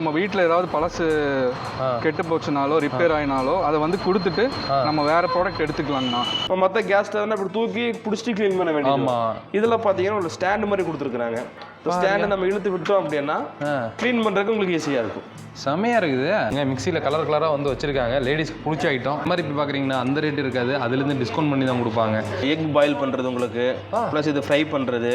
நம்ம வீட்டில் ஏதாவது பழசு. கெட்டு போச்சுனாலோ ரிப்பேர் ஆயினாலோ அதை வந்து கொடுத்துட்டு நம்ம வேற ப்ராடக்ட் எடுத்துக்கலாங்கண்ணா. இப்போ மற்ற கேஸ் ஸ்டவ்னா இப்படி தூக்கி பிடிச்சி க்ளீன் பண்ண வேண்டியது. இதில் பார்த்தீங்கன்னா ஒரு ஸ்டாண்டு மாதிரி கொடுத்துருக்குறாங்க. ஸ்டாண்டை நம்ம இழுத்து விட்டோம் அப்படின்னா. க்ளீன் பண்ணுறதுக்கு உங்களுக்கு ஈஸியாக இருக்கும். செமையா இருக்குது. இங்கே மிக்சியில் கலர் கலராக வந்து வச்சிருக்காங்க. லேடிஸ்க்கு பிடிச்ச ஐட்டம் இந்த மாதிரி இப்போ பார்க்குறீங்கன்னா அந்த ரேட் இருக்காது. அதுலேருந்து டிஸ்கவுண்ட் பண்ணி தான் கொடுப்பாங்க. எக் பாயில் பண்ணுறது உங்களுக்கு ப்ளஸ் இது ஃப்ரை பண்ணுறது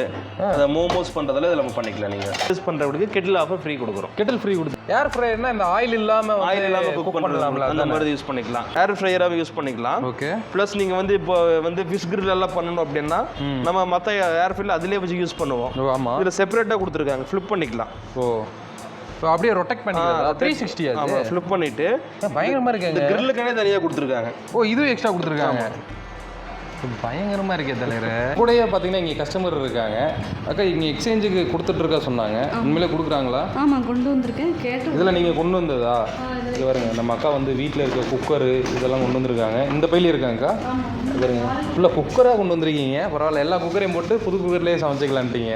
அதை மோமோஸ் பண்ணுறதுல இதில் நம்ம பண்ணிக்கலாம் நீங்கள் யூஸ் பண்ணுறவங்களுக்கு கெட்டில் ஆஃபர் ஃப்ரீ கொடுக்குறோம். கெட்டில் ஃப்ரீ கொடுத்து. ஏர் ஃப்ரையர்னா இந்த ஆயில் இல்லாமல் ஆயில் இல்லாமல் குக் பண்ணலாம்ல அந்த மாதிரி யூஸ் பண்ணிக்கலாம். ஏர் ஃப்ரையராக யூஸ் பண்ணிக்கலாம். ஓகே ப்ளஸ் நீங்கள் வந்து இப்போ வந்து ஃபிஷ் grill எல்லாம் பண்ணணும் அப்படின்னா நம்ம மற்ற ஏர் ஃபில் அதிலே வச்சு யூஸ் பண்ணுவோம். ஆமாம் இதில் செப்பரேட்டாக கொடுத்துருக்காங்க. ஃப்ளிப் பண்ணிக்கலாம். ஓ. இப்போ அப்படியே ரொட்டேட் பண்ணிக்கலாம் த்ரீ சிக்ஸ்டி ஆமாம் ஃப்ளிப் பண்ணிவிட்டு பயங்கரமாக இருக்குங்க. இந்த கிரில்லுக்கானே தனியாக கொடுத்துருக்காங்க. ஓ இதுவும் எக்ஸ்ட்ரா கொடுத்துருக்காங்க. பயங்கரமா இருக்கே தலைவர். கூடயே பார்த்தீங்கன்னா இங்கே கஸ்டமர் இருக்காங்க. அக்கா இங்கே எக்ஸ்சேஞ்சுக்கு கொடுத்துட்டு இருக்கா சொன்னாங்க உண்மையிலே கொடுக்குறாங்களா? ஆமாம் கொண்டு வந்திருக்கேன். கேட்டு இதில் நீங்கள் கொண்டு வந்ததா? இது பாருங்க நம்ம அக்கா வந்து வீட்டில் இருக்க குக்கரு இதெல்லாம் கொண்டு வந்திருக்காங்க. இந்த பையில இருக்காங்கக்கா இது பாருங்க. ஃபுல்லாக குக்கராக கொண்டு வந்திருக்கீங்க. பரவாயில்ல எல்லா குக்கரையும் போட்டு புது குக்கர்லேயே சமைச்சிக்கலான்ட்டீங்க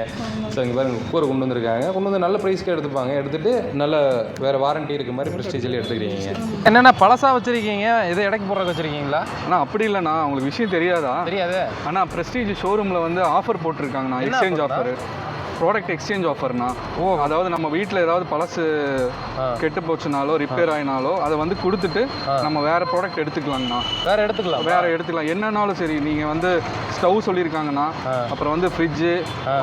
ஸோ இங்கே பாருங்க குக்கர் கொண்டு வந்திருக்காங்க. கொண்டு வந்து நல்ல ப்ரைஸ்க்கு எடுத்துப்பாங்க. எடுத்துட்டு நல்ல வேற வாரண்டி இருக்க மாதிரி ப்ரெஸ்டீஜில் எடுத்துக்கிறீங்க. என்னென்ன பழசா வச்சிருக்கீங்க. இதை இடைக்கு போடுறதுக்கு வச்சிருக்கீங்களா? ஆனால் அப்படி இல்லைண்ணா. உங்களுக்கு விஷயம் தெரியாதா? தெரியாதே? ஆனால் ப்ரெஸ்டீஜ் ஷோரூமில் வந்து ஆஃபர் போட்டிருக்காங்கண்ணா. எக்ஸ்சேஞ்ச் ஆஃபர் ப்ராடக்ட் எக்ஸ்சேஞ்ச் ஆஃபர்ண்ணா ஓ அதாவது நம்ம வீட்டில் ஏதாவது பழசு. கெட்டு போச்சுனாலோ ரிப்பேர் ஆயினாலோ அதை வந்து கொடுத்துட்டு நம்ம வேற ப்ராடக்ட் எடுத்துக்கலாங்கண்ணா. வேற எடுத்துக்கலாம். வேற எடுத்துக்கலாம். என்னன்னாலும் சரி நீங்கள் வந்து ஸ்டவ் சொல்லியிருக்காங்கண்ணா அப்புறம் வந்து fridge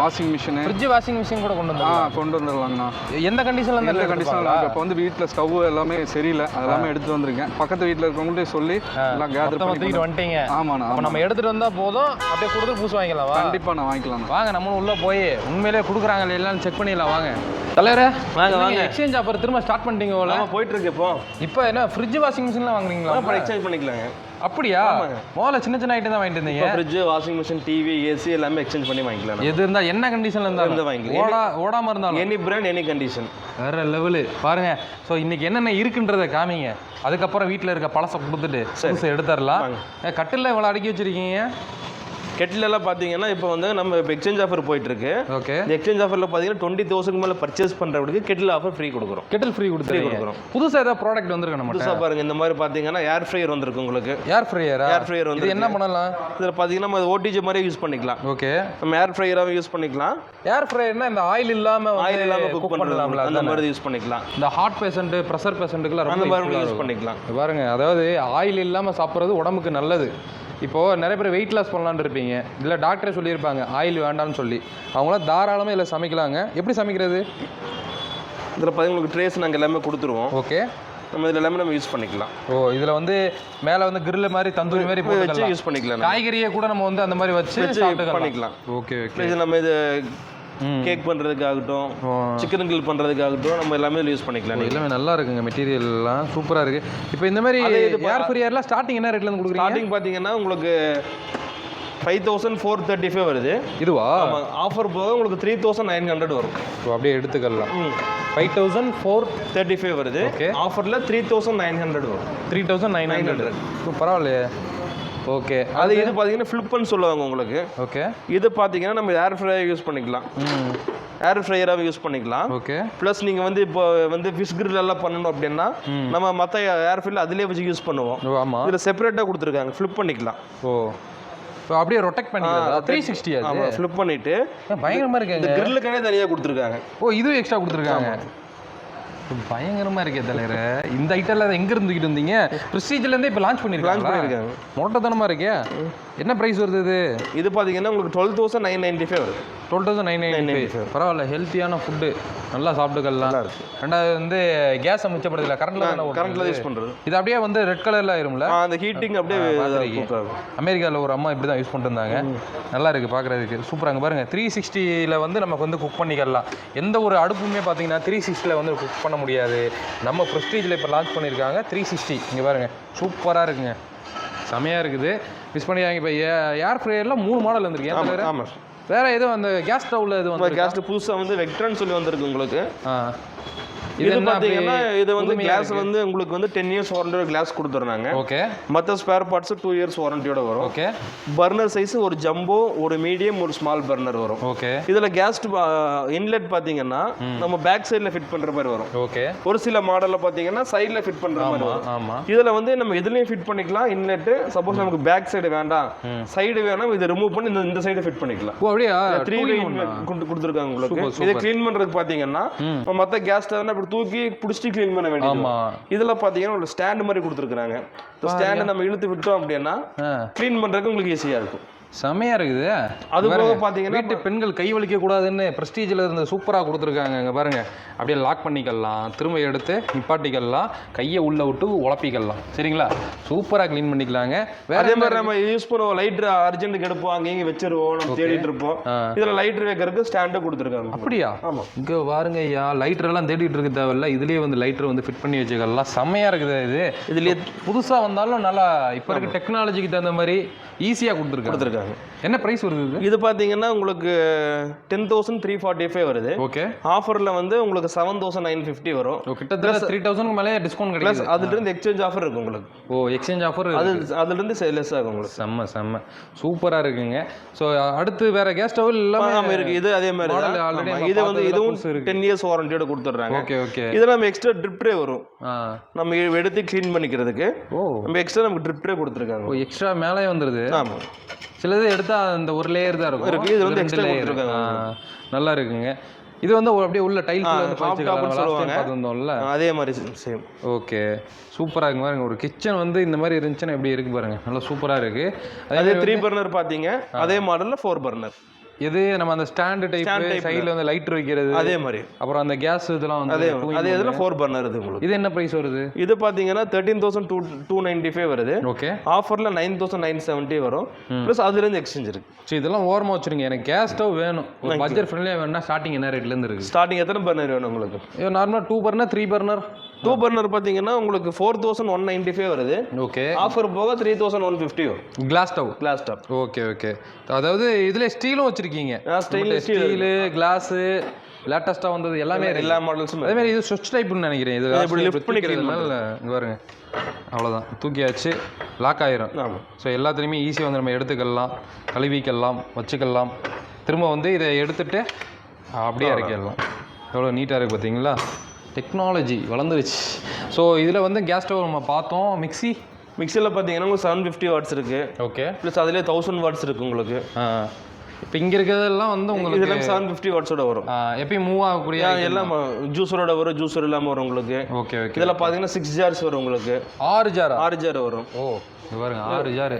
washing machine fridge washing machine கூட கொண்டு ஆ வந்து கொண்டு வந்துடலாங்கண்ணா. எந்த கண்டிஷன்ல எந்த கண்டிஷனில் இப்போ வந்து வீட்டில் ஸ்டவ் எல்லாமே சரியில்லை. அதெல்லாமே எடுத்து வந்திருக்கேன். பக்கத்து வீட்டில் இருக்கவங்கள்ட்ட சொல்லி எல்லாம் கேதர் தூக்கிட்டு வந்துட்டீங்க. ஆமாண்ணா நம்ம எடுத்துட்டு வந்தா போதும். அப்படியே கொடுத்து பூசு வாங்கிக்கலாம் கண்டிப்பாக நான் வாங்கிக்கலாம் வாங்க நம்மளும் உள்ள போய் உண்மையிலேயே கொடுக்குறாங்க இல்லைன்னு செக் பண்ணிடலாம் வாங்க. தலைவரே வாங்க, வாங்க. எக்ஸ்சேஞ்ச் ஆஃபர் திரும்ப ஸ்டார்ட் பண்ணிட்டீங்க போல? ஆமாம் போயிட்டுருக்கு இப்போ. இப்போ என்ன ஃப்ரிட்ஜ் வாஷிங் மிஷின்லாம் வாங்குறீங்களா? அப்புறம் எக்ஸ்சேஞ்ச் பண்ணிக்கலாங்க. அப்படியா? முதல்ல சின்ன சின்ன ஐட்டம் தான் வாங்கிட்டு இருந்தீங்க. Fridge washing machine TV AC எல்லாமே எக்ஸ்சேஞ்ச் பண்ணி வாங்கிக்கலாம் எது இருந்தா என்ன கண்டிஷன்ல இருந்தா இருந்தாலும். வாங்கிக்கலாம். ஓடா ஓடாம இருந்தாலும். எனி பிராண்ட் எனி கண்டிஷன் வேற லெவலு பாருங்க ஸோ இன்னைக்கு என்னென்ன இருக்குன்றத காமிங்க. அதுக்கப்புறம் வீட்டில் இருக்க பழசை கொடுத்துட்டு எடுத்துடலாம். ஏ, கட்டில்ல இவ்வளோ அடுக்கி வச்சிருக்கீங்க? கெட்டில் எல்லாம் பார்த்தீங்கன்னா இப்போ வந்து நம்ம இப்போ எக்ஸ்சேஞ்ச் ஆஃபர் போயிட்டு இருக்கு ஓகே இந்த எக்ஸ்சேஞ்ச் ஆஃபரில் பார்த்தீங்கன்னா டுவெண்ட்டி தௌசண்ட் மேலே பர்ச்சேஸ் பண்ணுறவங்களுக்கு கெட்டில் ஆஃபர் ஃப்ரீ கொடுக்குறோம். கெட்டில் ஃப்ரீ கொடுத்துருக்கீங்க கொடுக்குறோம். புதுசாக ஏதாவது ப்ராடக்ட் வந்திருக்கு நம்ம புதுசாக பாருங்க இந்த மாதிரி பார்த்தீங்கன்னா ஏர் ஃப்ரையர் வந்திருக்கு உங்களுக்கு. ஏர் ஃப்ரையரா ஏர் ஃப்ரையர் வந்து என்ன பண்ணலாம் இதில் பார்த்தீங்கன்னா நம்ம ஓடிஜி மாதிரியே யூஸ் பண்ணிக்கலாம். ஓகே நம்ம ஏர் ஃப்ரையராகவும் யூஸ் பண்ணிக்கலாம். ஏர் ஃப்ரையர்னா இந்த ஆயில் இல்லாம ஆயில் இல்லாமல் குக் பண்ணலாம்ல அந்த? மாதிரி யூஸ் பண்ணிக்கலாம். இந்த ஹார்ட் பேஷண்ட் ப்ரெஷர் பேஷண்ட்டுக்குலாம் அந்த மாதிரி யூஸ். பண்ணிக்கலாம். பாருங்க அதாவது ஆயில் இல்லாம சாப்பிட்றது உடம்புக்கு நல்லது. இப்போ நிறைய பேர் வெயிட் லாஸ் பண்ணலான்னு இருப்பீங்க. இல்லை டாக்டரே சொல்லியிருப்பாங்க ஆயில் வேண்டாம்னு சொல்லி. அவங்களாம் தாராளமாக இதில் சமைக்கலாங்க. எப்படி சமைக்கிறது? இதில் பார்த்தீங்கன்னா உங்களுக்கு ட்ரேஸ் நாங்கள் எல்லாமே கொடுத்துருவோம். ஓகே. நம்ம இதில் எல்லாமே நம்ம யூஸ் பண்ணிக்கலாம். ஓ இதில் வந்து மேலே வந்து கிரில் மாதிரி தந்தூரி மாதிரி வச்சு போட்டுக்கலாம். யூஸ் பண்ணிக்கலாம். காய்கறியை கூட நம்ம வந்து அந்த மாதிரி வச்சு வச்சு பண்ணிக்கலாம். Okay okay. இது நம்ம இது. கேக் பண்ணுறதுக்காகட்டும். சிக்கன் கிரில் பண்ணுறதுக்காகட்டும் நம்ம எல்லாமே யூஸ் பண்ணிக்கலாம். எல்லாமே நல்லா இருக்குங்க மெட்டீரியல்லாம் சூப்பராக இருக்கு. இப்போ இந்த மாதிரி ஏர் ஃப்ரையர்லாம் ஸ்டார்டிங் என்ன ரேட்ல இருந்து கொடுக்குறீங்க? ஸ்டார்டிங் பார்த்தீங்கன்னா உங்களுக்கு five thousand four thirty five வருது. இதுவா? ஆஃபர் போக உங்களுக்கு த்ரீ தௌசண்ட் நைன் ஹண்ட்ரட் வரும். இப்போ அப்படியே எடுத்துக்கலாம். Five thousand four thirty five வருது. Okay. ஆஃபரில் த்ரீ தௌசண்ட் நைன் ஹண்ட்ரட் வரும். த்ரீ தௌசண்ட் நைன் ஹண்ட்ரட் பரவாயில்லையே. ஓகே அது இது பார்த்தீங்கன்னா ஃப்ளிப்னு சொல்லுவாங்க உங்களுக்கு. ஓகே இது பார்த்தீங்கன்னா நம்ம ஏர் ஃப்ரையர் யூஸ் பண்ணிக்கலாம். ஏர் ஃப்ரையராக யூஸ் பண்ணிக்கலாம். ஓகே ப்ளஸ் நீங்கள் வந்து இப்போ வந்து ஃபிஷ் grill எல்லாம் பண்ணணும் அப்படின்னா நம்ம மற்ற ஏர் ஃபில் அதிலே வச்சு யூஸ் பண்ணுவோம். ஆமாம் இதில் செப்பரேட்டாக கொடுத்துருக்காங்க. ஃப்ளிப் பண்ணிக்கலாம். ஓ. அப்படியே ரொட்டேட் பண்ணிக்கலாம் த்ரீ சிக்ஸ்டி அது. ஃப்ளிப் பண்ணிவிட்டு ஏன் பயங்கரமாக இந்த இருக்குங்க. கிரில்லுக்கானே தனியாக கொடுத்துருக்காங்க. ஓ இதுவும் எக்ஸ்ட்ரா கொடுத்துருக்காங்க. பயங்கரமா இருக்கே தலைவர். இந்த ஐட்டம்ல எங்க இருந்துக்கிட்டு இருந்தீங்க ப்ரெஸ்டீஜ்ல இருந்தே இப்போ லான்ச் பண்ணிருக்காங்க. பண்ணியிருக்காங்க. மொட்டத்தனமா இருக்கே. என்ன பிரைஸ் வருது இது? இது பார்த்தீங்கன்னா உங்களுக்கு twelve thousand nine ninety five வருது. டுவெல் தௌசண்ட் நைன் நைன் பரவாயில்ல ஹெல்த்தியான ஃபுட்டு நல்லா சாப்பிட்டுக்கலாம். ரெண்டாவது வந்து கேஸை மிச்சப்படுதில்ல கரண்ட்ல ஓடுது. யூஸ் பண்ணுறது இது அப்படியே வந்து ரெட் கலர்ல ஆயிரும்ல? அந்த ஹீட்டிங் அப்படியே அமெரிக்காவில் ஒரு அம்மா இப்படி தான் யூஸ் பண்ணிட்டு இருந்தாங்க. நல்லா இருக்குது பார்க்குறதுக்கு சூப்பராக அங்கே பாருங்கள் த்ரீ சிக்ஸ்டியில் வந்து நமக்கு வந்து குக் பண்ணிக்கலாம். எந்த ஒரு அடுப்புமே பார்த்தீங்கன்னா த்ரீ சிக்ஸ்டியில் வந்து குக் பண்ண முடியாது. நம்ம ப்ரெஸ்டீஜில் இப்போ லான்ச் பண்ணியிருக்காங்க த்ரீ சிக்ஸ்டி இங்கே பாருங்கள் சூப்பராக இருக்குங்க. செமையாக இருக்குது. மிஸ் பண்ணியாங்க இப்போ ஏர் ஃப்ரையரில் மூணு மாடல் வந்திருக்கு. ஆமாம் வேறு எதுவும் அந்த கேஸ் ஸ்டவ்வில் எதுவும் கேஸ்ட்டு புதுசாக வந்து வெக்ட்ரன் சொல்லி வந்திருக்கு உங்களுக்கு. இது பார்த்தீங்கன்னா இது வந்து கிளாஸ். வந்து உங்களுக்கு வந்து டென் இயர்ஸ் வாரண்டியோட கிளாஸ் கொடுத்துட்றாங்க. ஓகே. மற்ற ஸ்பேர் பார்ட்ஸ் டூ இயர்ஸ் வாரண்டியோட வரும். ஓகே. பர்னர் சைஸ் ஒரு ஜம்போ ஒரு மீடியம் ஒரு ஸ்மால் பர்னர் வரும். ஓகே. இதுல கேஸ் இன்லெட் பாத்தீங்கன்னா நம்ம பேக் சைடுல ஃபிட் பண்ற மாதிரி வரும். ஓகே. ஒரு சில மாடல்ல பாத்தீங்கன்னா சைடுல ஃபிட் பண்ற மாதிரி வரும். ஆமா. இதுல வந்து நம்ம எதுலயும் ஃபிட் பண்ணிக்கலாம் இன்லெட் சப்போஸ் நமக்கு பேக் சைடு வேண்டாம் சைடு வேணாம் இதை ரிமூவ் பண்ணி இந்த இந்த சைடு ஃபிட் பண்ணிக்கலாம். ஓ அப்படியா? த்ரீ? கொடுத்துருக்காங்க உங்களுக்கு. இதை. க்ளீன் பண்றதுக்கு பாத்தீங்கன்னா நம்ம மத்த கேஸ் ஸ்டவ்னா இப்படி தூக்கி பிடிச்சி க்ளீன் பண்ண வேண்டியது. ஆமா. இதுல பாத்தீங்கன்னா ஒரு ஸ்டாண்ட் மாதிரி கொடுத்துருக்காங்க இந்த ஸ்டாண்டை நம்ம இழுத்து விட்டோம் அப்படின்னா க்ளீன் பண்றதுக்கு உங்களுக்கு ஈஸியா இருக்கும். செமையா இருக்குது. அது போக பாருங்க, பாத்தீங்கன்னா வீட்டு பெண்கள் கை வலிக்க கூடாதுன்னு பிரஸ்டீஜில் இருந்து சூப்பராக கொடுத்துருக்காங்க இங்க பாருங்க. அப்படியே லாக் பண்ணிக்கலாம் திரும்ப எடுத்து நிப்பாட்டிக்கலாம் கையை உள்ள விட்டு உழப்பிக்கலாம். சரிங்களா? சூப்பராக க்ளீன் பண்ணிக்கலாங்க. வேற அதே மாதிரி நம்ம யூஸ் பண்ணுவோம் லைட்டர் அர்ஜென்ட்டுக்கு எடுப்போம் அங்கே இங்கே வச்சிருவோம் நம்ம தேடிட்டு இருப்போம். இதுல லைட்டர் வைக்கிறதுக்கு ஸ்டாண்டு கொடுத்துருக்காங்க. அப்படியா? ஆமா. இங்க பாருங்க ஐயா லைட்டர் எல்லாம் தேடிட்டு இருக்க தேவையில்ல. இதுலயே வந்து லைட்டர் வந்து ஃபிட் பண்ணி வச்சுக்கலாம். செம்மையா இருக்குது இது. இதுலயே புதுசா வந்தாலும் நல்லா இப்போ இருக்க டெக்னாலஜிக்கு தகுந்த மாதிரி ஈஸியாக கொடுத்துருக்காங்க. கொடுத்துருக்காங்க. என்ன பிரைஸ் வருது இது? பாத்தீங்கன்னா உங்களுக்கு ten thousand three forty five வருது. ஓகே ஆஃபர்ல வந்து உங்களுக்கு செவன் தௌசண்ட் நைன் ஃபிஃப்டி வரும். கிட்டத்தட்ட த்ரீ தௌசண்ட் மேலே டிஸ்கவுண்ட் ப்ளஸ் கிடைக்குது. அதுல இருந்து எக்ஸ்சேஞ்ச் ஆஃபர் இருக்கு உங்களுக்கு. ஓ எக்ஸ்சேஞ்ச் ஆஃபர் அது அதுல இருந்து லெஸ் ஆகும் உங்களுக்கு. செம்ம செம்ம. சூப்பரா இருக்குங்க. ஸோ அடுத்து வேற கேஸ் ஸ்டவ் எல்லாமே ஆமா இருக்கு. இது அதே மாதிரி நம்ம இது வந்து இதுவும். டென் இயர்ஸ் வாரண்டியோட கொடுத்துட்றாங்க. ஓகே ஓகே இதுல நம்ம எக்ஸ்ட்ரா ட்ரிப் ட்ரே வரும். நம்ம எடுத்து க்ளீன் பண்ணிக்கிறதுக்கு. ஓ. நம்ம எக்ஸ்ட்ரா நமக்கு ட்ரிப் ட்ரே கொடுத்துருக்காங்க. ஓ எக்ஸ்ட்ரா மேலே வந்துருது. ஆமா. சிலது எடுத்தா அந்த ஒரு லேயர் தான் இருக்கும். இருக்கு, இது வந்து. கொடுத்திருக்காங்க. ஆ, நல்லா இருக்குங்க. இது வந்து அப்படியே உள்ள. பார்த்து வந்தோம்ல அதே மாதிரி சேம் ஓகே சூப்பராக இருக்கு பாருங்க. ஒரு கிச்சன் வந்து இந்த மாதிரி இருந்துச்சுன்னா எப்படி இருக்கு பாருங்க. நல்லா சூப்பராக இருக்கு. அதே த்ரீ பர்னர் பாத்தீங்க. அதே மாடல்ல ஃபோர் பர்னர் எது நம்ம அந்த ஸ்டாண்டு டைப் சைடில் வந்து லைட் வைக்கிறது. அதே மாதிரி. அப்புறம் அந்த கேஸ் இதெல்லாம் வந்து அதே அதே one. இதில் ஃபோர் பர்னர் இது உங்களுக்கு. இது என்ன ப்ரைஸ் வருது? இது பாத்தீங்கன்னா thirteen thousand two two ninety five வருது. ஓகே ஆஃபர்ல நைன் தௌசண்ட் நைன் செவன்ட்டி வரும். ப்ளஸ் அதுலேருந்து எக்ஸ்சேஞ்ச் இருக்கு. சரி இதெல்லாம் ஓரமாக வச்சுருங்க. எனக்கு கேஸ் ஸ்டவ் வேணும். பட்ஜெட் ஃப்ரெண்ட்லியாக வேணும்னா ஸ்டார்டிங் என்ன ரேட்லேருந்து இருக்குது ஸ்டார்டிங் எத்தனை பர்னர் வேணும் உங்களுக்கு? இது நார்மலாக two burner three burner two burner பாத்தீங்கன்னா உங்களுக்கு four thousand one ninety five வருது. ஓகே ஆஃபர் போக த்ரீ தௌசண்ட் ஒன் ஃபிஃப்டி வரும் glass stove glass top okay okay அதாவது இதில் ஸ்டீலும் வச்சுருக்கீங்க. steel ஸ்டீலு கிளாஸு லேட்டஸ்ட்டாக வந்தது எல்லாமே. எல்லா மாடல்ஸும் அதே மாதிரி இது சுவிட்ச் டைப்னு நினைக்கிறேன். இது இப்படி lift பண்ணி clean இங்கே பாருங்க. அவ்வளோதான் தூக்கியாச்சு லாக் ஆயிரும். ஸோ எல்லாத்துலேயுமே ஈஸியாக வந்து நம்ம எடுத்துக்கலாம் கழுவிக்கலாம் வச்சுக்கலாம். திரும்ப வந்து இதை எடுத்துட்டு அப்படியே இறக்கிடலாம். எவ்வளோ நீட்டாக இருக்குது பார்த்தீங்களா டெக்னாலஜி வளர்ந்துருச்சு. ஸோ இதில் வந்து கேஸ் ஸ்டவ் நம்ம பார்த்தோம். மிக்ஸி மிக்சியில் பார்த்தீங்கன்னா உங்களுக்கு செவன் ஃபிஃப்டி வாட்ஸ் இருக்கு. ஓகே ப்ளஸ் அதுலேயே தௌசண்ட் வாட்ஸ் இருக்கு உங்களுக்கு. இப்போ இங்கே இருக்கிறதெல்லாம் வந்து உங்களுக்கு இதெல்லாம் செவன் ஃபிஃப்டி வாட்ஸோட வரும். எப்பயும் மூவ் ஆகக்கூடிய எல்லாம் ஜூஸரோட வரும் ஜூஸர் இல்லாமல் வரும் உங்களுக்கு. ஓகே ஓகே இதில் பார்த்தீங்கன்னா சிக்ஸ் ஜார்ஸ் வரும் உங்களுக்கு. ஆறு ஜாரா ஆறு ஜார் வரும். ஓ பாருங்க ஆறு ஜாரு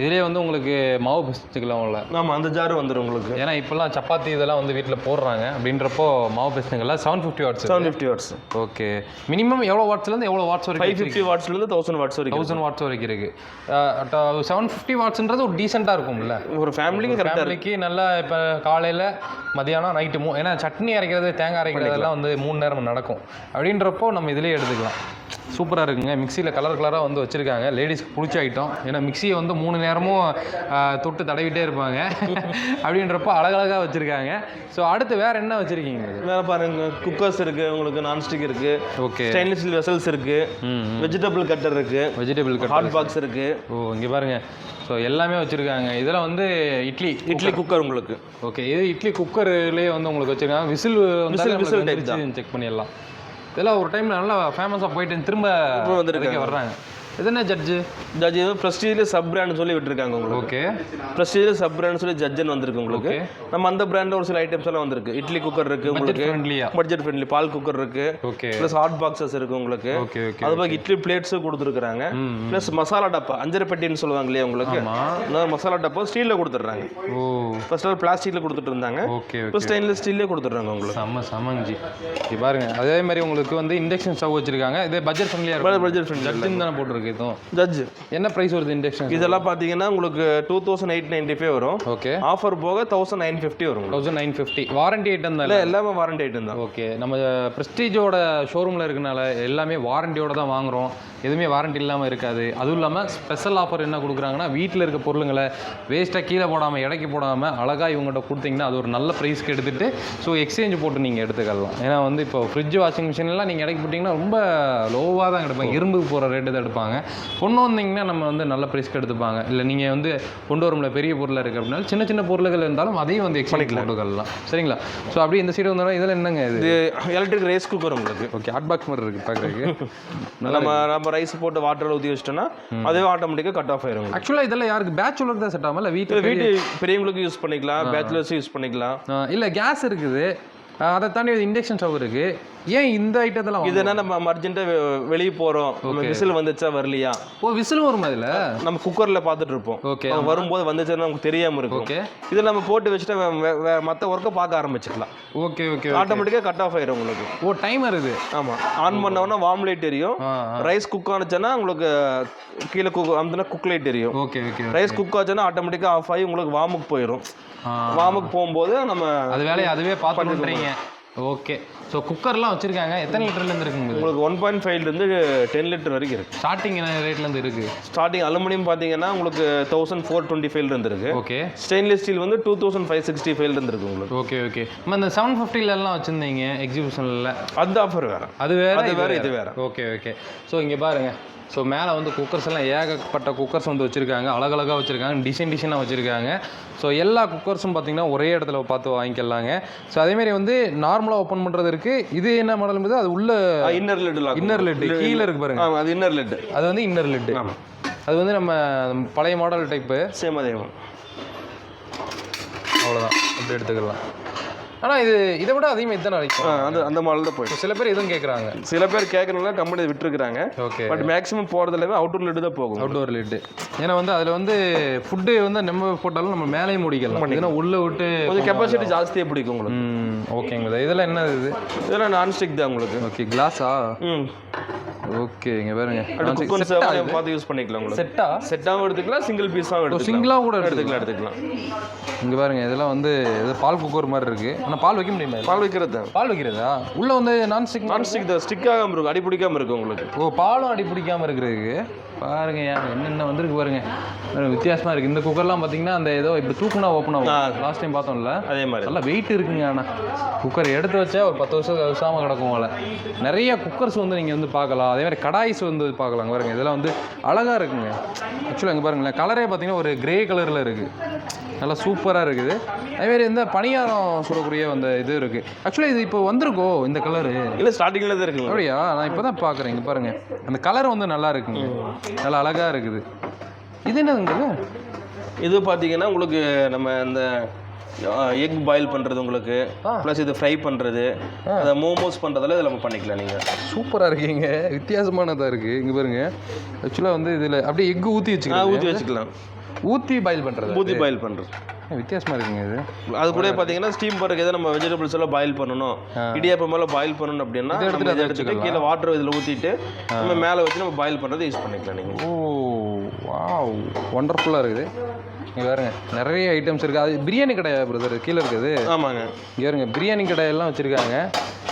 இதுலேயே வந்து உங்களுக்கு மாவு பிசிச்சுக்கலாம் உள்ள ஆமாம் அந்த ஜார் வந்துடும் உங்களுக்கு. ஏன்னா இப்போல்லாம் சப்பாத்தி இதெல்லாம் வந்து வீட்டில் போடுறாங்க. அப்படின்றப்போ மாவு பிசினுங்கெல்லாம் seven fifty watts seven fifty watts okay. Minimum எவ்வளோ வாட்ஸ்லேருந்து எவ்வளோ வாட்ஸ் ஃபைவ் வரைக்கும் ஃபிஃப்டி வாட்ஸ்லேருந்து தௌசண்ட் வாட்ஸ் வரைக்கும் தௌசண்ட் வாட்ஸ் வரைக்கும் இருக்குது செவன் ஃபிஃப்டி வாட்ஸ்ன்றது ஒரு டீசெண்டாக இருக்கும்ல. ஒரு ஃபேமிலிக்கு ஃபேமிலிக்கு நல்லா இப்போ காலையில் மதியானம் நைட்டு மூ ஏன்னா சட்னி அரைக்கிறது தேங்காய் அரைக்கிறதெல்லாம் வந்து மூணு நேரம் நடக்கும். அப்படின்றப்போ நம்ம இதிலே எடுத்துக்கலாம். சூப்பராக இருக்குங்க. மிக்சியில் கலர் கலராக வந்து வச்சுருக்காங்க. லேடிஸ்க்கு பிடிச்ச ஐட்டம். ஏன்னா மிக்சியை வந்து மூணு நேரமும் தொட்டு தடவிட்டே இருப்பாங்க. அப்படின்றப்போ அழகழகாக வச்சுருக்காங்க. ஸோ அடுத்து வேறு என்ன வச்சுருக்கீங்க? வேறு பாருங்க. குக்கர்ஸ் இருக்கு. உங்களுக்கு நான்ஸ்டிக் இருக்கு. ஓகே ஸ்டெயின்லெஸ் ஸ்டீல் வெசல்ஸ் இருக்கு. ம் வெஜிடபிள் கட்டர் இருக்கு. வெஜிடபிள் கட் ஹாட் பாக்ஸ் இருக்கு. ஓ இங்கே பாருங்க. ஸோ எல்லாமே வச்சுருக்காங்க. இதில் வந்து இட்லி இட்லி குக்கர் உங்களுக்கு. ஓகே இது இட்லி குக்கர்லேயே வந்து உங்களுக்கு வச்சுருக்காங்க. விசில் whistle type செக் பண்ணிடலாம். இதெல்லாம் ஒரு டைம் நல்லா ஃபேமஸாக போயிட்டு திரும்ப. வந்திருக்க வர்றாங்க இது என்ன ஜட்ஜு ஜட்ஜ் இது ப்ரெஸ்டீஜில் சப் பிராண்ட் சொல்லி விட்டுருக்காங்க உங்களுக்கு. ஓகே. ப்ரெஸ்டீஜில் சப் பிராண்ட் சொல்லி ஜட்ஜன் வந்திருக்கு உங்களுக்கு. நம்ம அந்த பிராண்ட் ஒரு சில ஐட்டம்ஸ் எல்லாம் வந்திருக்கு. இட்லி குக்கர் இருக்கு பட்ஜெட் உங்களுக்கு. பட்ஜெட் ஃப்ரெண்ட்லி பால் குக்கர் இருக்கு. ஓகே. ப்ளஸ் ஹாட் பாக்ஸஸ் இருக்கு உங்களுக்கு. ஓகே ஓகே அது போக இட்லி பிளேட்ஸும் கொடுத்துருக்காங்க ப்ளஸ் மசாலா டப்பா. அஞ்சரை பெட்டின்னு சொல்லுவாங்க இல்லையா உங்களுக்கு மசாலா டப்பா ஸ்டீலில் கொடுத்துட்றாங்க. ஓ. ஃபர்ஸ்ட் ஆல் பிளாஸ்டிக்கில் கொடுத்துட்டு இருந்தாங்க. ஓகே இப்போ ஸ்டெயின்லெஸ் ஸ்டீல்லே கொடுத்துட்றாங்க உங்களுக்கு. செம்ம செம்மஞ்சி பாருங்க. அதே மாதிரி உங்களுக்கு வந்து இண்டக்ஷன் ஸ்டவ் வச்சிருக்காங்க. இதே பட்ஜெட் ஃப்ரெண்ட்லியாக இருக்கும். பட்ஜெட் ஃப்ரெண்ட்லி தானே போட்டிருக்கு இருக்கு இதுவும் ஜட்ஜ் என்ன ப்ரைஸ் வருது இண்டக்ஷன் இதெல்லாம் பார்த்தீங்கன்னா உங்களுக்கு two thousand eight ninety five வரும். ஓகே ஆஃபர் போக தௌசண்ட் நைன் ஃபிஃப்டி வரும் உங்களுக்கு. Thousand nine fifty warranty item தான் இல்ல எல்லாமே? வாரண்டி ஐட்டம் தான். ஓகே நம்ம ப்ரெஸ்டீஜோட ஷோரூமில் இருக்கனால எல்லாமே வாரண்டியோட தான் வாங்குறோம். எதுவுமே வாரண்டி இல்லாமல் இருக்காது. அதுவும் இல்லாமல் ஸ்பெஷல் ஆஃபர் என்ன கொடுக்குறாங்கன்னா வீட்டில் இருக்க பொருளுங்களை வேஸ்ட்டாக கீழே போடாமல் இடைக்கு போடாமல் அழகாக இவங்ககிட்ட கொடுத்தீங்கன்னா அது ஒரு நல்ல ப்ரைஸ்க்கு எடுத்துகிட்டு ஸோ எக்ஸ்சேஞ்ச் போட்டு நீங்கள் எடுத்துக்கலாம். ஏன்னா வந்து இப்போ ஃப்ரிட்ஜ் வாஷிங் மிஷின்லாம் நீங்கள் இடைக்கு போட்டிங்கன்னா ரொம்ப லோவாக தான் எடுப்பாங்க. இரும்பு போகிற ரேட்டு தான் எடுப்பாங்க. கொண்டு வந்தீங்கன்னா நம்ம வந்து நல்ல ப்ரைஸ்க்கு எடுத்துப்பாங்க. இல்லை நீங்கள் வந்து கொண்டு வரும்ல பெரிய பொருளாக இருக்குது அப்படின்னா சின்ன சின்ன பொருள்கள் இருந்தாலும் அதையும் வந்து எக்ஸ்சேஞ்ச் போட்டுக்கலாம். சரிங்களா? ஸோ அப்படியே இந்த சைடு வந்தாலும் இதில் என்னங்க இது? எலக்ட்ரிக் ரைஸ் குக்கர் உங்களுக்கு. ஓகே ஹாட் பாக்ஸ் மாதிரி இருக்குது பார்க்குறதுக்கு நம்ம நம்ம ரைஸ் போட்டு வாட்டரில் ஊற்றி வச்சிட்டோன்னா அதுவே ஆட்டோமேட்டிக்காக கட் ஆஃப் ஆயிரும். ஆக்சுவலாக இதெல்லாம் யாருக்கு? பேச்சுலர் தான் செட் ஆகும் இல்லை வீட்டில் வீட்டு பெரியவங்களுக்கு யூஸ் பண்ணிக்கலாம் பேச்சுலர்ஸும் யூஸ் பண்ணிக்கலாம். இல்லை கேஸ் இருக்குது. அதை தாண்டி இண்டக்ஷன் ஸ்டவ் இருக்குது ஏன் இந்த ஐட்டத்தெல்லாம் இது என்ன நம்ம அர்ஜென்ட்டாக வெளியே போகிறோம் விசில் வந்துச்சா வரலையா? ஓ விசிலும் வருமா இதில்? நம்ம குக்கரில் பார்த்துட்டு இருப்போம். ஓகே வரும்போது வந்துச்சுன்னு நமக்கு தெரியாமல் இருக்கும். ஓகே இதில் நம்ம போட்டு வச்சுட்டு மற்ற ஒர்க்கை பார்க்க ஆரம்பிச்சுக்கலாம் ஓகே ஓகே ஆட்டோமேட்டிக்காக கட் ஆஃப் ஆயிரும் உங்களுக்கு. ஓ டைமர் இது? ஆமாம் ஆன் பண்ணோன்னா வார்ம் லைட் எரியும் ரைஸ் குக் ஆனிச்சுன்னா உங்களுக்கு கீழே குக் அமுத்துனா குக் லைட் எரியும் ஓகே ஓகே ரைஸ் குக் ஆச்சுன்னா ஆட்டோமேட்டிக்காக ஆஃப் ஆகி உங்களுக்கு வார்முக்கு போயிடும் வார்முக்கு போகும்போது நம்ம அது வேலையை அதுவே பார்த்துட்டுறீங்க ஓகே. ஸோ குக்கர்லாம் வச்சுருக்காங்க. எத்தனை லிட்டர்லேருந்து இருக்குங்க உங்களுக்கு ஒன் பாயிண்ட் ஃபைவ்லேருந்து டென் லிட்டர் வரைக்கும் இருக்குது ஸ்டார்டிங் என்ன ரேட்லேருந்து இருக்குது ஸ்டார்டிங் அலுமினியம் பார்த்தீங்கன்னா உங்களுக்கு தௌசண்ட் ஃபோர் டுவெண்ட்டி ஃபைவ்ல இருக்கு. ஓகே. ஸ்டெயின்லெஸ் ஸ்டீல் வந்து டூ தௌசண்ட் ஃபைவ் சிக்ஸ்டி ஃபைவ்ல இருக்கு உங்களுக்கு. Okay okay. நம்ம இந்த செவன் ஃபிஃப்டிலலாம் வச்சுருந்தீங்க எக்ஸிபிஷனில் அந்த ஆஃபர் வேற. அது வேற அது வேற இது வேற. Okay okay. ஸோ இங்கே பாருங்க. ஸோ மேலே வந்து குக்கர்ஸ் எல்லாம் ஏகப்பட்ட குக்கர்ஸ் வந்து வச்சுருக்காங்க. அழகழகாக வச்சுருக்காங்க. டிசைன் டிசைனாக வச்சுருக்காங்க. ஸோ எல்லா குக்கர்ஸும் பார்த்தீங்கன்னா ஒரே இடத்துல பார்த்து வாங்கிக்கலாங்க. ஸோ அதேமாரி வந்து நார்மலாக ஓப்பன் பண்ணுறது இருக்குது இது என்ன மாடல் என்பது அது உள்ள இன்னர் லெட் இன்னர் லிட்டு கீழே இருக்கு பாருங்க. அது இன்னர் லெட் அது வந்து இன்னர் ஆமாம் அது வந்து நம்ம பழைய மாடல் டைப்பு சேம் அதே அவ்வளோதான் அப்படி எடுத்துக்கலாம். ஆனால் இது இதை விட அதிகமாக இதுதான் ஆ, அழைக்கும் அந்த அந்த மாடல் தான் போயிடும் சில பேர் இதுவும் கேட்குறாங்க சில பேர் கேட்கறதுனால கம்பெனி விட்டுருக்காங்க ஓகே பட் மேக்ஸிமம் போகிறது எல்லாமே அவுட்டர் லெட் தான் போகும். அவுட்டோர் லிட்டு ஏன்னா வந்து அதில் வந்து ஃபுட்டு வந்து நம்ம போட்டாலும் நம்ம மேலேயும் முடிக்கலாம். ஏன்னா உள்ளே விட்டு கொஞ்சம் கெப்பாசிட்டி ஜாஸ்தியாக பிடிக்கும் உங்களுக்கு. ம் ஓகேங்க இதெல்லாம் என்ன இது? இதெல்லாம் நான்ஸ்டிக் தான் உங்களுக்கு. ஓகே கிளாஸா ம். ஓகே இங்கே பாருங்க. குக்கர் சேவை பார்த்து யூஸ் பண்ணிக்கலாம் உங்களுக்கு. செட்டா செட்டாகவும் எடுத்துக்கலாம் சிங்கிள் பீஸாகவும் எடுத்துக்கலாம். சிங்கிளாக கூட எடுத்துக்கலாம். எடுத்துக்கலாம் இங்கே பாருங்க இதெல்லாம் வந்து இது பால் குக்கர் மாதிரி இருக்கு. ஆனால் பால் வைக்க முடியுமா? பால் வைக்கிறது பால் வைக்கிறதா? உள்ளே வந்து நான்ஸ்டிக் நான்ஸ்டிக் தான். ஸ்டிக் ஆகாமல் இருக்கும் அடி பிடிக்காம இருக்கும் உங்களுக்கு. ஓ பாலும் அடி பிடிக்காம இருக்கிறதுக்கு. பாருங்க ஏன் என்னென்ன வந்திருக்கு பாருங்க. வித்தியாசமா இருக்கு. இந்த குக்கர்லாம் பார்த்தீங்கன்னா அந்த ஏதோ இப்படி தூக்குனா ஓப்பன் ஆகும். லாஸ்ட் டைம் பார்த்தோம்ல. அதே மாதிரி. நல்லா வெயிட் இருக்குங்க ஆனால் குக்கர் எடுத்து வச்சா ஒரு பத்து வருஷம் வசாமல் கிடக்கும் போல. நிறைய குக்கர்ஸ் வந்து நீங்கள் வந்து பார்க்கலாம். அதே மாதிரி கடாய்ஸ் வந்து பார்க்கலாம் பாருங்க. இதெல்லாம் வந்து அழகாக இருக்குங்க. ஆக்சுவலாக இங்கே பாருங்களேன் கலரே பார்த்தீங்கன்னா ஒரு கிரே கலரில் இருக்குது நல்லா சூப்பராக இருக்குது. அதேமாரி இந்த பணியாரம் சுடக்கூடிய அந்த இது இருக்குது ஆக்சுவலாக இது இப்போ வந்திருக்கோ இந்த கலரு இல்லை ஸ்டார்டிங்கில் தான் இருக்குங்க அப்படியா? நான் இப்போ தான் பார்க்குறேன் இங்கே பாருங்க. அந்த கலர் வந்து நல்லா இருக்குங்க. நல்லா அழகாக இருக்குது. இது என்னதுங்க இது? பார்த்தீங்கன்னா உங்களுக்கு நம்ம இந்த எக் பாயில் பண்ணுறது உங்களுக்கு ப்ளஸ் இது ஃப்ரை பண்ணுறது அதை மோமோஸ் பண்ணுறதெல்லாம் இதில் நம்ம பண்ணிக்கலாம் நீங்கள் சூப்பராக இருக்கீங்க. வித்தியாசமானதாக இருக்குது இங்கே பாருங்க. ஆக்சுவலாக வந்து இதில் அப்படியே எக்கு ஊற்றி வச்சுக்கலாம் ஊற்றி வச்சுக்கலாம். ஊற்றி பாயில் பண்ணுறது ஊற்றி பாயில் பண்ணுறது வித்தியாசமாக இருக்குங்க இது. அது கூட பார்த்தீங்கன்னா ஸ்டீம் பண்ணுறதுக்கு எதாவது நம்ம வெஜிடபிள்ஸ் எல்லாம் பாயில் பண்ணணும். இடியாப்பம் மேலே பாயில் பண்ணணும் அப்படின்னா அதை எடுத்துட்டு கீழே வாட்டர் இதில் ஊற்றிட்டு நம்ம மேலே வச்சு நம்ம பாயில் பண்ணுறது யூஸ் பண்ணிக்கலாம் நீங்கள் ஓ வாவ் ஒண்டர்ஃபுல்லாக இருக்குது. இங்கே பாருங்க நிறைய ஐட்டம்ஸ் இருக்குது அது பிரியாணி கடை பிரதர் கீழே இருக்குது. ஆமாங்க. இங்கே பாருங்க பிரியாணி கடையெல்லாம் வச்சுருக்காங்க.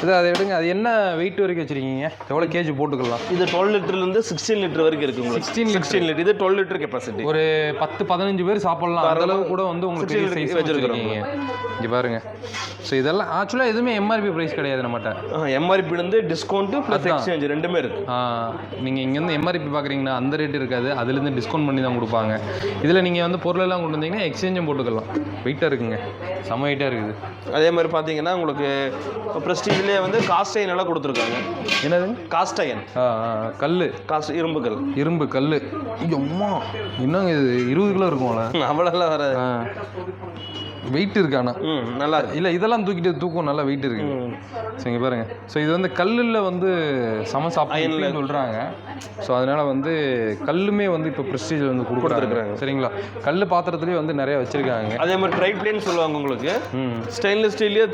இது அதை எடுங்க அது என்ன வெயிட் வரைக்கும் வச்சுருக்கீங்க? எவ்வளோ கேஜி போட்டுக்கலாம்? இது டுவெல் லிட்டர்லேருந்து சிக்ஸ்டீன் லிட்டர் வரைக்கும் இருக்கு உங்களுக்கு. 16 சிக்ஸ்டீன் லிட்டர் இது டுவெல் லிட்டர் கெப்பாசிட்டி ஒரு பத்து பதினஞ்சு பேர் சாப்பிடலாம். அந்த அளவு கூட வந்து உங்களுக்கு பெரிய 16 சைஸ். வச்சிருக்கீங்க. இங்கே பாருங்க. ஸோ இதெல்லாம் ஆக்சுவலாக எதுவுமே எம்ஆர்பி ப்ரைஸ் கிடையாது நம்மகிட்ட. எம்ஆர்பிலேருந்து டிஸ்கவுண்ட்டு ப்ளஸ் எக்ஸ்சேஞ்ச் ரெண்டுமே இருக்கு. நீங்கள் இங்கேருந்து எம்ஆர்பி பார்க்குறீங்கன்னா அந்த ரேட் இருக்காது. அதுலேருந்து டிஸ்கவுண்ட் பண்ணி தான் கொடுப்பாங்க. இதில் நீங்கள் வந்து பொருளெல்லாம் கொண்டு வந்தீங்கன்னா எக்ஸ்சேஞ்சும் போட்டுக்கலாம். வெயிட்டாக இருக்குங்க. செம்ம வெயிட்டாக இருக்குது. அதே மாதிரி பார்த்தீங்கன்னா உங்களுக்கு ப்ரெஸ்டீஜ்லேயே வந்து காஸ்ட் எல்லாம் கொடுத்துருக்காங்க. என்னதுங்க காஸ்ட் அயன் கல் காஸ்ட் இரும்புகள் இரும்பு கல் அம்மா. என்னங்க இது? இருபது கிலோ இருக்கும்ல? அவ்வளோலாம் வராது. வெயிட் இருக்காண்ணா ம் நல்லா இருக்கு. இல்லை இதெல்லாம் தூக்கிட்டு தூக்கம் நல்லா வெயிட் இருக்கு. ஸோ இங்கே பாருங்க. ஸோ இது வந்து கல்லில் வந்து சம சாப்பிட்டு சொல்கிறாங்க ஸோ அதனால வந்து கல்லுமே வந்து இப்போ ப்ரெஸ்டீஜ் வந்து கொடுக்குறாங்க. சரிங்களா? கல் பாத்திரத்துலேயே வந்து நிறைய வச்சிருக்காங்க. அதே மாதிரி ட்ரை பிளேன் சொல்லுவாங்க உங்களுக்கு. ஸ்டெயின்லெஸ் ஸ்டீல்லே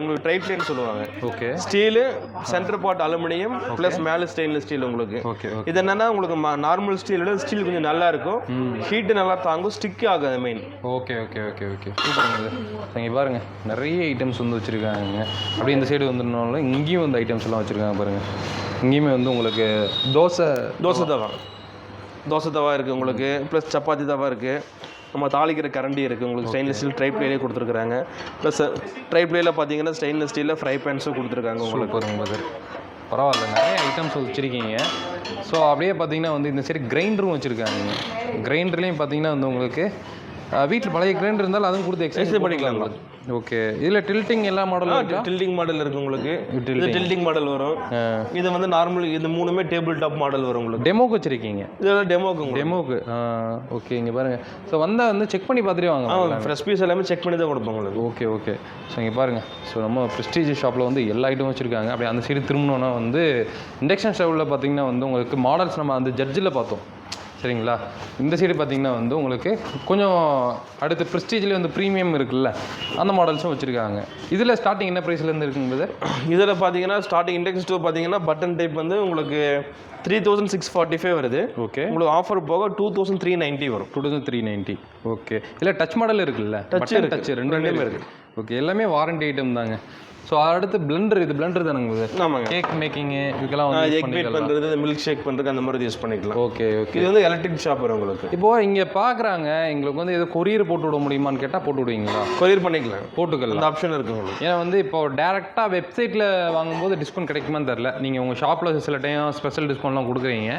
உங்களுக்கு ட்ரை பிளேன் சொல்லுவாங்க. Okay steel centre part aluminium plus மேலே ஸ்டெயின்லெஸ் ஸ்டீல் உங்களுக்கு. ஓகே இது என்னன்னா உங்களுக்கு நார்மல் ஸ்டீலோட ஸ்டீல் கொஞ்சம் நல்லா இருக்கும். ஹீட்டு நல்லா தாங்கும் ஸ்டிக் ஆகாது main okay okay okay okay சூப்பருங்க. இது இங்கே பாருங்க நிறைய ஐட்டம்ஸ் வந்து வச்சுருக்காங்க. அப்படியே இந்த சைடு வந்துருந்தாலும் இங்கேயும் வந்து ஐட்டம்ஸ் எல்லாம் வச்சுருக்காங்க பாருங்க. இங்கேயுமே வந்து உங்களுக்கு தோசை தோசை தவா. தோசை தவா இருக்குது உங்களுக்கு. ப்ளஸ் சப்பாத்தி தவா இருக்குது நம்ம தாளிக்கிற கரண்டி இருக்குது உங்களுக்கு. ஸ்டெயின்லெஸ் ஸ்டீல் ட்ரை பிளேலே கொடுத்துருக்காங்க ப்ளஸ் ட்ரை பிளேல பார்த்தீங்கன்னா ஸ்டெயின்லெஸ் ஸ்டீலில் ஃப்ரை பேன்ஸும் கொடுத்துருக்காங்க உங்களுக்கு. பதர் பரவாயில்ல நிறைய ஐட்டம்ஸ் வச்சுருக்கீங்க. ஸோ அப்படியே பார்த்தீங்கன்னா வந்து இந்த சைடு கிரைண்டரும் வச்சுருக்காங்க. கிரைண்டர்லேயும் பார்த்தீங்கன்னா வந்து உங்களுக்கு வீட்டில் பழைய கிரைண்டர் இருந்தாலும் அதுவும் கொடுத்து எக்ஸசைஸ் பண்ணிக்கலாம். ஓகே இதில் டில்ட்டிங் எல்லா மாடலும் இருக்கா? டில்டிங் மாடல் இருக்குது உங்களுக்கு. இது டில்டிங் மாடல் வரும். இது வந்து நார்மல் இது மூணுமே டேபிள் டாப் மாடல் வரும் உங்களுக்கு. டெமோக்கு வச்சுருக்கீங்க? இதெல்லாம் டெமோக்கு டெமோக்கு ஓகே இங்கே பாருங்கள் ஸோ வந்தால் வந்து செக் பண்ணி பார்த்துட்டு வாங்க ஃப்ரெஷ் பீஸ் எல்லாமே செக் பண்ணி தான் கொடுப்போம் உங்களுக்கு. ஓகே ஓகே ஸோ இங்கே பாருங்கள் ஸோ நம்ம ப்ரெஸ்டீஜ் ஷாப்பில் வந்து எல்லா ஐட்டமும் வச்சுருக்காங்க. அப்படியே அந்த சைடு திரும்பினோன்னா வந்து இண்டக்ஷன் ஸ்டவ்வில் பார்த்தீங்கன்னா வந்து உங்களுக்கு மாடல்ஸ் நம்ம அந்த ஜட்ஜில் பார்த்தோம். சரிங்களா? இந்த சைடு பார்த்தீங்கன்னா வந்து உங்களுக்கு கொஞ்சம் அடுத்து ப்ரெஸ்டீஜ்லேயே வந்து ப்ரீமியம் இருக்குல்ல அந்த மாடல்ஸும் வச்சுருக்காங்க. இதில் ஸ்டார்டிங் என்ன ப்ரைஸ்லேருந்து இருக்குங்க இதில் பார்த்தீங்கன்னா ஸ்டார்டிங் இண்டெக்ஸ் ஸ்டோவ் பார்த்தீங்கன்னா பட்டன் டைப் வந்து உங்களுக்கு three thousand six forty five வருது. ஓகே உங்களுக்கு ஆஃபர் போக டூ தௌசண்ட் த்ரீ நைன்ட்டி வரும். Two thousand three ninety okay இல்லை டச் மாடல் இருக்குல்ல? இருக்கு. டச் ரெண்டுமே இருக்குது ஓகே எல்லாமே வாரண்டி ஐட்டம் தாங்க. ஸோ அடுத்து பிளெண்டர் இது பிளெண்டர் தானுங்க இது ஆமாங்க. கேக் மேக்கிங்கு இதுக்கெல்லாம் வந்து எக் பண்ணிக்கலாம். பண்ணுறது மில்க் ஷேக் பண்ணுறது அந்த மாதிரி யூஸ் பண்ணிக்கலாம். ஓகே ஓகே இது வந்து எலக்ட்ரிக் ஷாப் வரும் உங்களுக்கு. இப்போ இங்க பாக்குறாங்க எங்களுக்கு வந்து ஏதோ கொரியர் போட்டு விட முடியுமான்னு கேட்டா போட்டு விடுவீங்களா? கொரியர் பண்ணிக்கலாம். போட்டுக்கலாம். அந்த ஆப்ஷன் இருக்கு உங்களுக்கு. ஏன்னா வந்து இப்போ டேரெக்டாக வெப்சைட்டில் வாங்கும்போது டிஸ்கவுண்ட் கிடைக்குமான்னு தெரில நீங்கள் உங்கள் ஷாப்பில் சில டைம் ஸ்பெஷல் டிஸ்கவுண்ட்லாம் கொடுக்குறீங்க.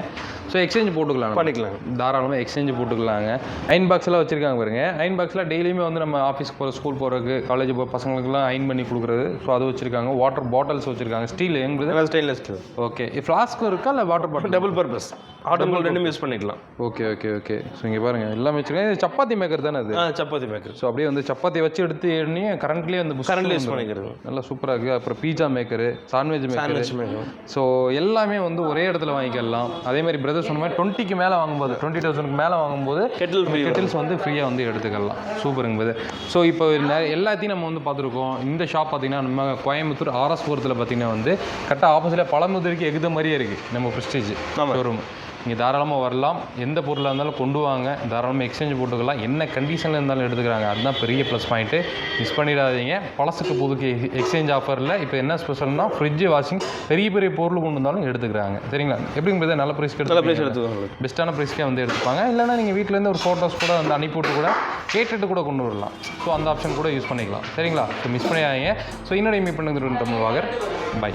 ஸோ எக்ஸ்சேஞ்ச் போட்டுக்கலாம். பண்ணிக்கலாம். தாராளமாக எக்ஸ்சேஞ்ச் போட்டுக்கலாங்க. அயன் பாக்ஸ்லாம் வச்சுருக்காங்க பாருங்க. அயன் பாக்ஸில் டெய்லியுமே வந்து நம்ம ஆஃபீஸ் போகிற ஸ்கூல் போகிறதுக்கு காலேஜ் போகிற பசங்களுக்குலாம் அயன் பண்ணி கொடுக்குறது. ஸோ அது வச்சுருக்காங்க வாட்டர் பாட்டில்ஸ் வச்சுருக்காங்க ஸ்டீல் எங்களுக்கு ஸ்டெயின்லெஸ் ஸ்டீல் ஓகே ஃப்ளாஸ்க்கும் இருக்கா இல்லை water bottle double purpose cold ரெண்டும் யூஸ் பண்ணிக்கலாம். ஓகே ஓகே ஓகே ஸோ இங்கே பாருங்கள் எல்லாமே வச்சுருக்காங்க. இது சப்பாத்தி மேக்கர் தானே அது? சப்பாத்தி மேக்கர் ஸோ அப்படியே வந்து சப்பாத்தி வச்சு எடுத்து எண்ணி கரண்ட்லேயே வந்து புஷ் கரண்ட்ல யூஸ் பண்ணிக்கிறது. நல்லா சூப்பராக இருக்குது அப்புறம் pizza maker sandwich maker so எல்லாமே வந்து ஒரே இடத்துல வாங்கிக்கலாம். அதே மாதிரி பிரதர் சொன்ன மாதிரி டுவெண்ட்டிக்கு மேலே வாங்கும்போது டுவெண்ட்டி தௌசண்ட்க்கு மேலே வாங்கும்போது கெட்டில் கெட்டில்ஸ் வந்து ஃப்ரீயாக வந்து எடுத்துக்கலாம். சூப்பருங்க இது ஸோ இப்போ எல்லாத்தையும் நம்ம வந்து பார்த்துருக்கோம். இந்த ஷாப் பார்த்தீங்கன்னா நம்ம கோயம்புத்தூர் ஆர்எஸ்புரத்தில் பார்த்தீங்கன்னா வந்து கரெக்டாக ஆப்போசிட்டில் பழமுதிரிக்கு எகுத மாதிரியே இருக்குது நம்ம ப்ரெஸ்டேஜ் ஷோரூம் நீங்கள் தாராளமாக வரலாம். எந்த பொருளாக இருந்தாலும் கொண்டு வாங்க. தாராளமாக எக்ஸ்சேஞ்ச் போட்டுக்கலாம். என்ன கண்டிஷனில் இருந்தாலும் எடுத்துக்கிறாங்க. அதுதான் பெரிய ப்ளஸ் பாயிண்ட்டு மிஸ் பண்ணிடாதீங்க. பழசுக்கு புதுக்கு எக்ஸ்சேஞ்ச் ஆஃபரில் இப்போ என்ன ஸ்பெஷல்னா ஃப்ரிட்ஜ் வாஷிங் பெரிய பெரிய பொருள் கொண்டு வந்தாலும் எடுத்துக்கிறாங்க. சரிங்களா? எப்படிங்கிறது நல்ல ப்ரைஸ்க்கு நல்ல ப்ரைஸ் எடுத்து எடுத்துக்கோங்க பெஸ்ட்டான ப்ரைஸ்க்கே வந்து எடுத்துப்பாங்க. இல்லைனா நீங்கள் வீட்டிலேருந்து ஒரு ஃபோட்டோஸ் கூட வந்து அனுப்பிவிட்டு கூட கேட்டுட்டு கூட கொண்டு வரலாம். ஸோ அந்த ஆப்ஷன் கூட யூஸ் பண்ணிக்கலாம். சரிங்களா? ஸோ மிஸ் பண்ணிடாதீங்க. ஸோ இன்னொரு மீட் பண்ணுறது தமிழ் வாகர். பை